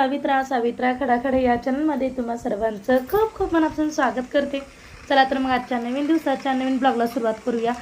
सावित्रा सावित्रा खडाखडे या चॅनलमध्ये तुम्हा सर्वांचं खूप खूप मनापासून स्वागत करते. चला तर मग आजच्या नवीन दिवसाच्या नवीन ब्लॉगला सुरुवात करूया.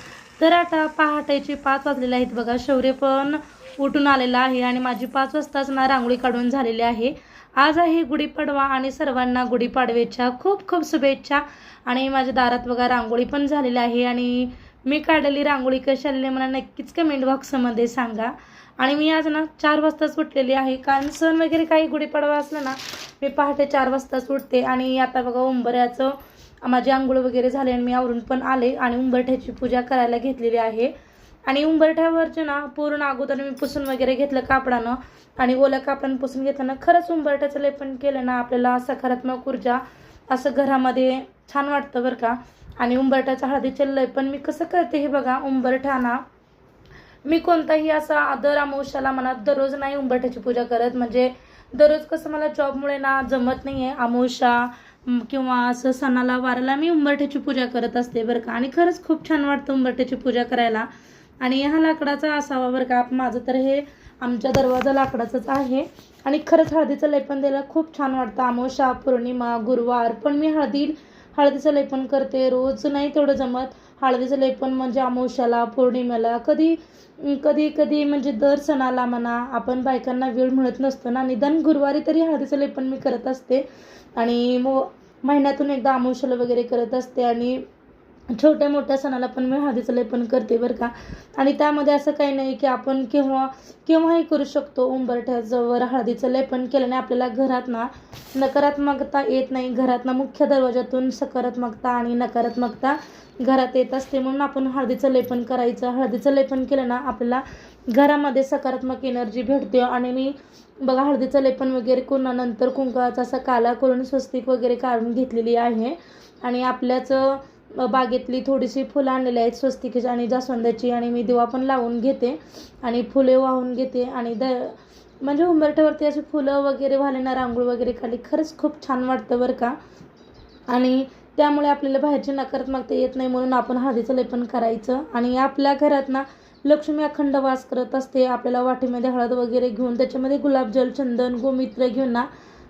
तर आता पहाटेचे पाच वाजलेले आहेत बघा. शौर्य पण उठून आलेला आहे आणि माझी पाच वाजताच ना रांगोळी काढून झालेली आहे. आज आहे गुढीपाडवा आणि सर्वांना गुढीपाडव्याच्या खूप खूप शुभेच्छा. आणि माझ्या दारात बघा रांगोळी पण झालेली आहे आणि मी काढलेली रांगोळी कशी आलेली मला नक्कीच कमेंट बॉक्समध्ये सांगा. आणि मी आज ना चार वाजताच उठलेली आहे. कारण सण वगैरे काही गुढीपाडवा असला ना मी पहाटे चार वाजताच उठते आणि आता बघा उंबऱ्याचं माझी आंघोळ वगैरे झाले आणि मी आवरून पण आले आणि उंबरठ्याची पूजा करायला घेतलेली आहे. आणि उंबरठ्यावरचे ना पूर्ण अगोदर मी पुसून वगैरे घेतलं कापडानं. आणि ओल्या कापडानं पुसून घेताना खरंच उंबरठ्याचं लेपन केलं ना आपल्याला सकारात्मक ऊर्जा असं घरामध्ये छान वाटतं बरं का. आणि उंबरठ्याचं हळदीचं पण मी कसं करते हे बघा उंबरठा ना मी कोणताही असा आदर अमावश्याला म्हणा दररोज नाही उंबरठ्याची पूजा करत. म्हणजे दररोज कसं मला जॉबमुळे ना जमत नाही आहे अमावस्या किंवा असं सणाला वाराला मी उंबरठ्याची पूजा करत असते बरं का. आणि खरंच खूप छान वाटतं उंबरठ्याची पूजा करायला. आणि हा लाकडाचा असावा बरं का. माझं तर हे आमच्या दरवाजा लाकडाचंच आहे. आणि खरंच हळदीचं लेपन द्यायला खूप छान वाटतं. अमावस्या पौर्णिमा गुरुवार. पण मी हळदी हळदीचं लेपन करते रोज. नाही तेवढं जमत. हळदीचं लेपन म्हणजे अमावस्याला पौर्णिमेला कधी कधी कधी म्हणजे दर सणाला म्हणा आपण बायकांना वेळ मिळत नसतो ना. निदान गुरुवारी तरी हळदीचं लेपन मी करत असते. आणि मग महिन्यातून एकदा अमावस्याला वगैरे करत असते आणि छोट्या मोठ्या सणाला पण मी हळदीचं लेपन करते बरं का. आणि त्यामध्ये असं काही नाही की आपण केव्हा केव्हाही करू शकतो उंबरठ्याजवळ हळदीचं लेपन केल्याने आपल्याला घरात ना नकारात्मकता येत नाही. घरात ना मुख्य दरवाजातून सकारात्मकता आणि नकारात्मकता घरात येत असते. म्हणून आपण हळदीचं लेपन करायचं. हळदीचं लेपन केलं ना आपल्याला घरामध्ये सकारात्मक एनर्जी भेटते. आणि मी बघा हळदीचं लेपन वगैरे करूनंतर कुंकवाचा असा काला करून स्वस्तिक वगैरे काढून घेतलेली आहे. आणि आपल्याचं बागेतली थोडीशी फुलं आणलेली आहेत स्वस्तिकेची आणि जास्वंदाची. आणि मी दिवा पण लावून घेते आणि फुले वाहून घेते. आणि द म्हणजे उंबरठ्यावरती अशी फुलं वगैरे व्हायले ना रांगोळ वगैरे खाली खरंच खूप छान वाटतं बरं का. आणि त्यामुळे आपल्याला बाहेरची नकारात्मकता येत नाही म्हणून आपण हळदीचं लेपन करायचं. आणि आपल्या घरात ना लक्ष्मी अखंड वास करत असते. आपल्याला वाटीमध्ये हळद वगैरे घेऊन त्याच्यामध्ये गुलाबजल चंदन गोमित्र घेऊन ना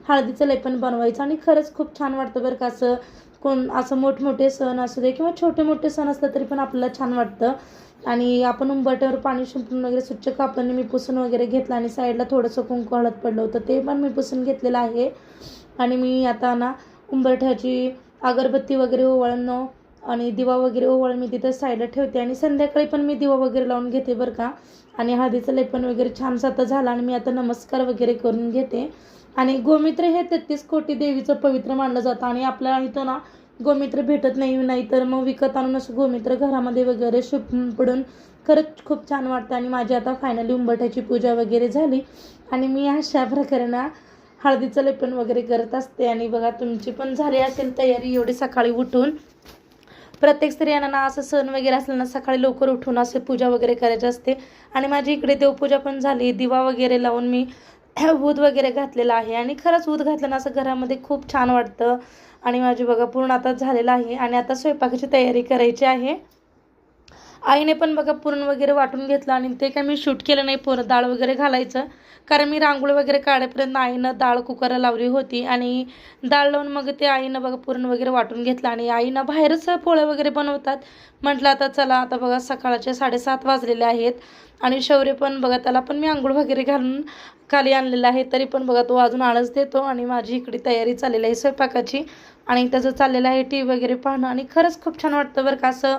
हळदीचं लेपन बनवायचं. आणि खरंच खूप छान वाटतं बरं का असं कोण असं मोठमोठे सण असू दे किंवा छोटे मोठे सण असलं तरी पण आपल्याला छान वाटतं. आणि आपण उंबरट्यावर पाणी शिंपडून वगैरे स्वच्छ कापडने मी पुसून वगैरे घेतलं आणि साईडला थोडंसं कुंकू हळद पडलं होतं ते पण मी पुसून घेतलेलं आहे. आणि मी आता ना उंबरठ्याची अगरबत्ती वगैरे ओवाळणं आणि दिवा वगैरे ओवाळून मी तिथं साईडला ठेवते आणि संध्याकाळी पण मी दिवा वगैरे लावून घेते बरं का. आणि हळदीचं लेपन वगैरे छानसा आता झालं आणि मी आता नमस्कार वगैरे करून घेते. आणि गोमित्र हे तेहतीस कोटी देवीचं पवित्र मानलं जातं. आणि आपल्या इथं ना गोमित्र भेटत नाही नाही तर मग विकत आणून असं गोमित्र घरामध्ये वगैरे शिंपडून खरंच खूप छान वाटतं. आणि माझी आता फायनली उंबरठ्याची पूजा वगैरे झाली. आणि मी अशा प्रकारे ना हळदीचं लेपन वगैरे करत असते. आणि बघा तुमची पण झाली असेल तयारी एवढी सकाळी उठून. प्रत्येक स्त्रियांना ना असं सण वगैरे असलं ना सकाळी लवकर उठून असे पूजा वगैरे करायची असते. आणि माझी इकडे देवपूजा पण झाली. दिवा वगैरे लावून मी ऊद वगैरे घातलेला आहे. आणि खरंच ऊद घातलं असं घरामध्ये खूप छान वाटतं. आणि माझी बघा पूर्ण आता झालेलं आहे. आणि आता स्वयंपाकाची तयारी करायची आहे. आईने पण बघा पुरण वगैरे वाटून घेतलं आणि ते काय मी शूट केलं नाही पुरण डाळ वगैरे घालायचं. कारण मी रांगोळ वगैरे काढेपर्यंत आईनं डाळ कुकरला लावली होती आणि डाळ लावून मग ते आईनं बघा पुरण वगैरे वाटून घेतलं आणि आईनं बाहेरच पोळ्या वगैरे बनवतात. म्हटलं आता चला आता बघा सकाळचे साडेसात वाजलेले आहेत आणि शौर्य पण बघा त्याला पण मी आंघोळ वगैरे घालून खाली आणलेला आहे. तरी पण बघा तो अजून आळस देतो आणि माझी इकडे तयारी चाललेली आहे स्वयंपाकाची आणि त्याचं चाललेलं आहे टी व्ही वगैरे पाहणं आणि खरंच खूप छान वाटतं बरं का असं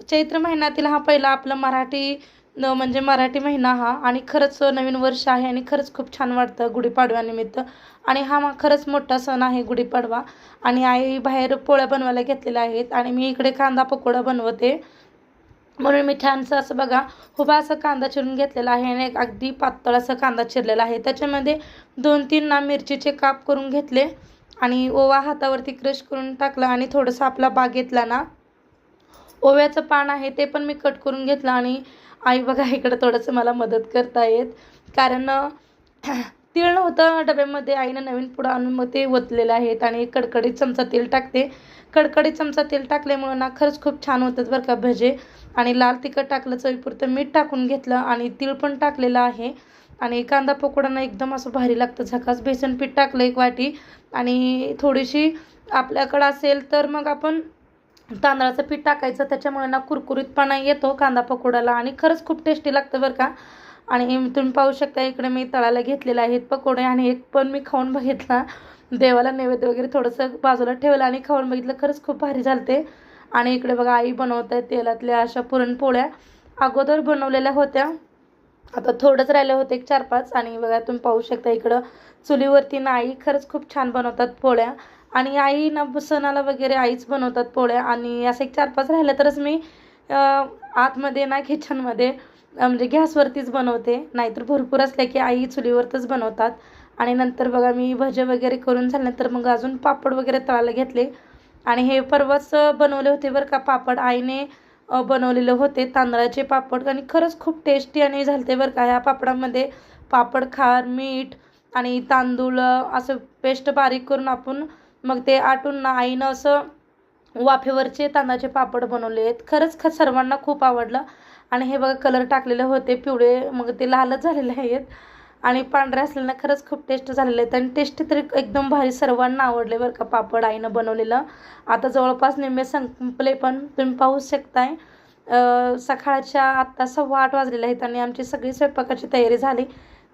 चैत्र महिन्यातील हा पहिला आपला मराठी न म्हणजे मराठी महिना हा. आणि खरंच नवीन वर्ष आहे आणि खरंच खूप छान वाटतं गुढीपाडव्यानिमित्त. आणि हा मा खरंच मोठा सण आहे गुढीपाडवा. आणि आई बाहेर पोळ्या बनवायला घेतलेल्या आहेत. आणि मी इकडे कांदा पकोडा बनवते. म्हणून मी छानसं असं बघा उभा असं कांदा चिरून घेतलेला आहे आणि एक अगदी पातळ असं कांदा चिरलेला आहे. त्याच्यामध्ये दोन तीन ना मिरचीचे काप करून घेतले. आणि ओवा हातावरती क्रश करून टाकला आणि थोडंसं आपला बागेतला ना. ओव्याचं पान आहे ते पण मी कट करून घेतलं आणि आई बघा इकडं थोडंसं मला मदत करतायत. कारण तीळ नव्हतं डब्यामध्ये आईनं नवीन पुढं आणून मग ते ओतलेलं आहेत आणि कडकडीत चमचा तेल टाकते. कडकडीत चमचा तेल टाकल्यामुळं ना खरंच खूप छान होतात बरं का भजे. आणि लाल तिखट टाकलं चवीपुरतं मीठ टाकून घेतलं आणि तीळ पण टाकलेलं आहे. आणि कांदा पकोडांना एकदम असं भारी लागतं. झकास बेसन पीठ टाकलं एक वाटी आणि थोडीशी आपल्याकडं असेल तर मग आपण तांदळाचं पीठ टाकायचं त्याच्यामुळे ना कुरकुरीतपणा येतो कांदा पकोडाला आणि खरंच खूप टेस्टी लागतं बरं का. आणि तुम्ही पाहू शकता इकडे मी तळायला घेतलेले आहेत पकोडे आणि एक पण मी खाऊन बघितला. देवाला नैवेद्य वगैरे थोडंसं बाजूला ठेवलं आणि खाऊन बघितलं खरंच खूप भारी झालते. आणि इकडे बघा आई बनवत आहे तेलातल्या अशा पुरणपोळ्या. अगोदर बनवलेल्या होत्या. आता थोडंच राहिले होते एक चार पाच. आणि बघा तुम्ही पाहू शकता इकडं चुलीवरती ना आई खरंच खूप छान बनवतात पोळ्या. आणि आई ना सणाला वगैरे आईच बनवतात पोळ्या. आणि असं एक चार पाच राहिलं तरच मी आतमध्ये ना किचनमध्ये म्हणजे गॅसवरतीच बनवते. नाहीतर भरपूर असल्या की आई चुलीवरतीच बनवतात. आणि नंतर बघा मी भजे वगैरे करून झाल्यानंतर मग अजून पापड वगैरे तळायला घेतले. आणि हे परवाच बनवले होते बरं का पापड. आईने बनवलेले होते तांदळाचे पापड. आणि खरंच खूप टेस्टी आणि झालते बरं का. ह्या पापडामध्ये पापड खार मीठ आणि तांदूळ असं पेस्ट बारीक करून आपण मग ते आटून ना आईनं असं वाफेवरचे तांदळाचे पापड बनवले आहेत. खरंच ख सर्वांना खूप आवडलं. आणि हे बघा कलर टाकलेले होते पिवळे मग ते लालच झालेले आहेत. आणि पांढरे असलेलं खरंच खूप टेस्ट झालेले आहेत. आणि टेस्टी तरी एकदम भारी सर्वांना आवडले बरं का पापड आईनं बनवलेलं. आता जवळपास निम्मे संपले पण तुम्ही पाहू शकताय. सकाळच्या आत्ता सव्वा आठ वाजलेले आहेत आणि आमची सगळी स्वयंपाकाची तयारी झाली.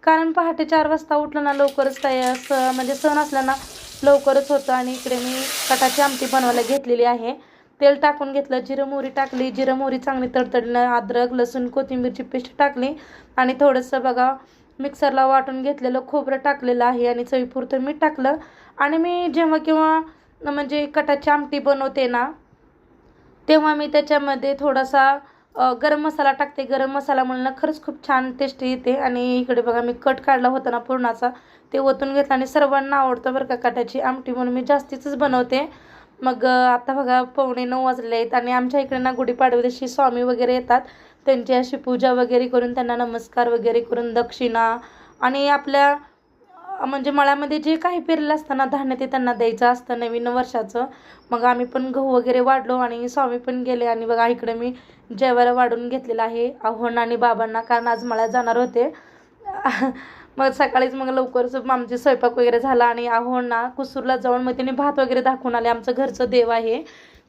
कारण पहाटे चार वाजता उठलं ना लवकरच तयार स म्हणजे सण असल्यानं लवकरच होतं आणि इकडे मी कटाची आमटी बनवायला घेतलेली आहे. तेल टाकून घेतलं जिरं मोहरी टाकली. जिरं मोहरी चांगली तडतडलं अद्रक लसूण कोथिंबीरची पेस्ट टाकली. आणि थोडंसं बघा मिक्सरला वाटून घेतलेलं खोबरं टाकलेलं आहे आणि चवीपुरतं मीठ टाकलं. आणि मी जेव्हा केव्हा म्हणजे कटाची आमटी बनवते ना तेव्हा मी त्याच्यामध्ये थोडासा गरम मसाला टाकते. गरम मसाल्यामुळे ना खरंच खूप छान टेस्ट येते. आणि इकडे बघा मी कट काढला होता ना पूर्णाचा. ते ओतून घेतला आणि सर्वांना आवडतं बरं का काठाची आमटी म्हणून मी जास्तीच बनवते. मग आता बघा पावणे नऊ वाजले आहेत आणि आमच्या इकडे ना गुढीपाडव्या दिवशी स्वामी वगैरे येतात. त्यांची अशी पूजा वगैरे करून त्यांना नमस्कार वगैरे करून दक्षिणा आणि आपल्या म्हणजे मळ्यामध्ये जे काही पेरलं असतं ना धान्य ते त्यांना द्यायचं असतं नवीन वर्षाचं. मग आम्ही पण गहू वगैरे वाढलो आणि स्वामी पण गेले. आणि बघा इकडे मी जेवायला वाढून घेतलेलं आहे आव्हान आणि बाबांना कारण आज मला जाणार होते. मग सकाळीच मग लवकरच आमचे स्वयंपाक वगैरे झाला आणि आव्हांना कुसूरला जाऊन मग त्यांनी भात वगैरे दाखवून आले. आमचं घरचं देव आहे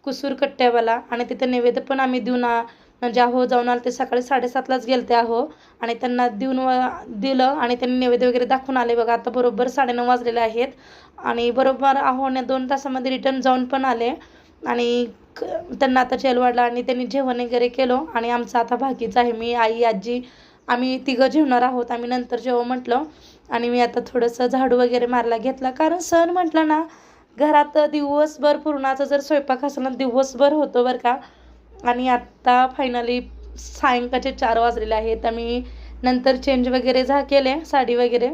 कुसूर कट्ट्यावाला. आणि तिथं नैवेद्य पण आम्ही देऊन म्हणजे आहो जाऊन आले ते सकाळी साडेसातलाच गेलते आहो आणि त्यांना देऊन व- दिलं आणि त्यांनी नैवेद्य वगैरे दाखवून आले. बघा आता बरोबर साडेनऊ वाजलेले आहेत. आणि बरोबर आहोने दोन तासामध्ये रिटर्न जाऊन पण आले. आणि क- त्यांना आता जेल वाढला आणि त्यांनी जेवण वगैरे केलं. आणि आमचं आता भागीच आहे. मी आई आजी आम्ही तिघं जेवणार आहोत. आम्ही नंतर जेव्हा म्हटलं. आणि मी आता थोडंसं झाडू वगैरे मारला घेतला. कारण सण म्हटलं ना घरात दिवसभर पूर्णाचा जर स्वयंपाक असेल ना दिवसभर होतो बरं का. आणि आत्ता फायनली सायंकाळचे चार वाजलेले आहेत. आम्ही नंतर चेंज वगैरे झा केले साडी वगैरे.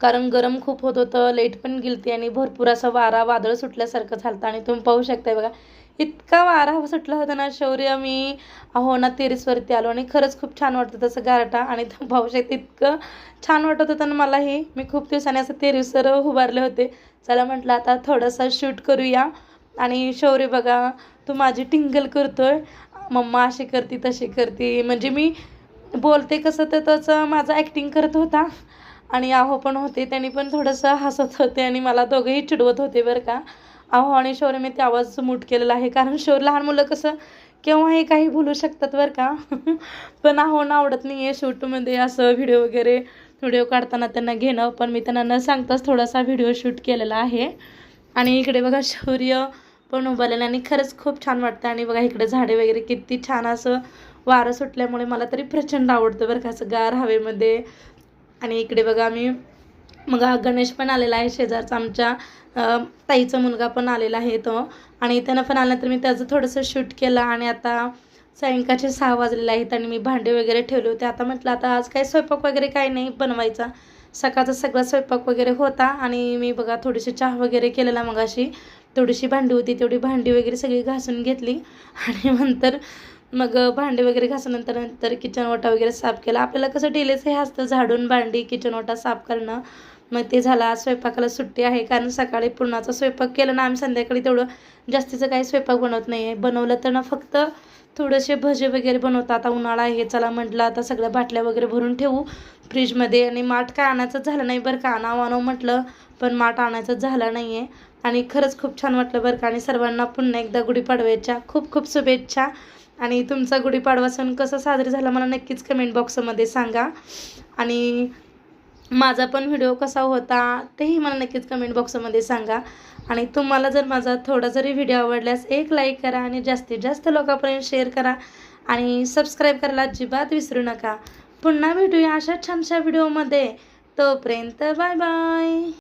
कारण गरम खूप होत होतं लेट पण गेलती आणि भरपूर असं वारा वादळ सुटल्यासारखं झालं आणि तुम्ही पाहू शकताय बघा इतका वारा सुटला होता ना शौर्य मी अहो ना तेरीसवरती आलो आणि खरंच खूप छान वाटतं तसं गारटा आणि तुम्ही पाहू शकता इतकं छान वाटत होतं ना मलाही. मी खूप दिवसांनी असं तेरीसवर उभारले होते. चला म्हटलं आता थोडंसं शूट करूया. आणि शौर्य बघा तू माझी टिंगल करतोय. मम्मा अशी करते तशी करते. म्हणजे मी बोलते कसं तर तसं माझं ॲक्टिंग करत होता. आणि आहो पण होते त्यांनी पण थोडंसं हसत होते आणि मला दोघंही चिडवत होते बरं का. आहो आणि शौर्य मी ते आवाज मूट केलेला आहे. कारण शौर लहान मुलं कसं केव्हाही काही बोलू शकतात बरं का. पण आहो ना आवडत नाही आहे शूटमध्ये असं व्हिडिओ वगैरे. व्हिडिओ काढताना त्यांना घेणं पण मी त्यांना न सांगताच थोडासा व्हिडिओ शूट केलेला आहे. आणि इकडे बघा शौर्य पण उभारलेलं आणि खरंच खूप छान वाटतं. आणि बघा इकडे झाडे वगैरे किती छान असं वारं सुटल्यामुळे मला तरी प्रचंड आवडतं बरं का असं गार हवेमध्ये. आणि इकडे बघा मी मग हा गणेश पण आलेला आहे शेजारचा आमच्या ताईचा मुलगा पण आलेला आहे तो आणि त्यानं पण आल्यानंतर मी त्याचं थोडंसं शूट केलं आणि आता सायंकाळचे सहा वाजलेले आहेत आणि मी भांडे वगैरे ठेवले होते. आता म्हटलं आता आज काही स्वयंपाक वगैरे काही नाही बनवायचा. सकाळचा सगळा स्वयंपाक वगैरे होता आणि मी बघा थोडीशी चहा वगैरे केलेला मग अशी थोडीशी भांडी होती तेवढी भांडी वगैरे सगळी घासून घेतली. आणि नंतर मग भांडे वगैरे घासल्यानंतर नंतर किचन ओटा वगैरे साफ केला. आपल्याला कसं डेलीचं हे असतं झाडून भांडी किचन ओटा साफ करणं. मग ते झाला स्वयंपाकाला सुट्टी आहे कारण सकाळी पुरणाचा स्वयंपाक केला ना आम्ही संध्याकाळी तेवढं जास्तीचं काही स्वयंपाक बनवत नाही आहे बनवलं तर ना फक्त थोडेसे भजे वगैरे बनवतात आता उन्हाळा आहे चला म्हटलं आता सगळ्या बाटल्या वगैरे भरून ठेवू फ्रीजमध्ये आणि माठ काय आणायचं झालं नाही बरं का? आणावं आणावं म्हटलं पण माठ आणायचं झालं नाही आहे आणि खरंच खूप छान वाटलं बरं का. आणि सर्वांना पुन्हा एकदा गुढीपाडव्याच्या खूप खूप शुभेच्छा. आणि तुमचा गुढीपाडवा सण कसा साजरा झाला मला नक्कीच कमेंट बॉक्समध्ये सांगा. आणि माझा पण व्हिडिओ कसा होता तेही मला नक्कीच कमेंट बॉक्समध्ये सांगा. आणि तुम्हाला जर माझा थोडा जरी व्हिडिओ आवडल्यास एक लाईक करा आणि जास्तीत जास्त लोकांपर्यंत शेअर करा. आणि सबस्क्राईब करायला अजिबात विसरू नका. पुन्हा भेटूया अशा छानशा व्हिडिओमध्ये तोपर्यंत बाय बाय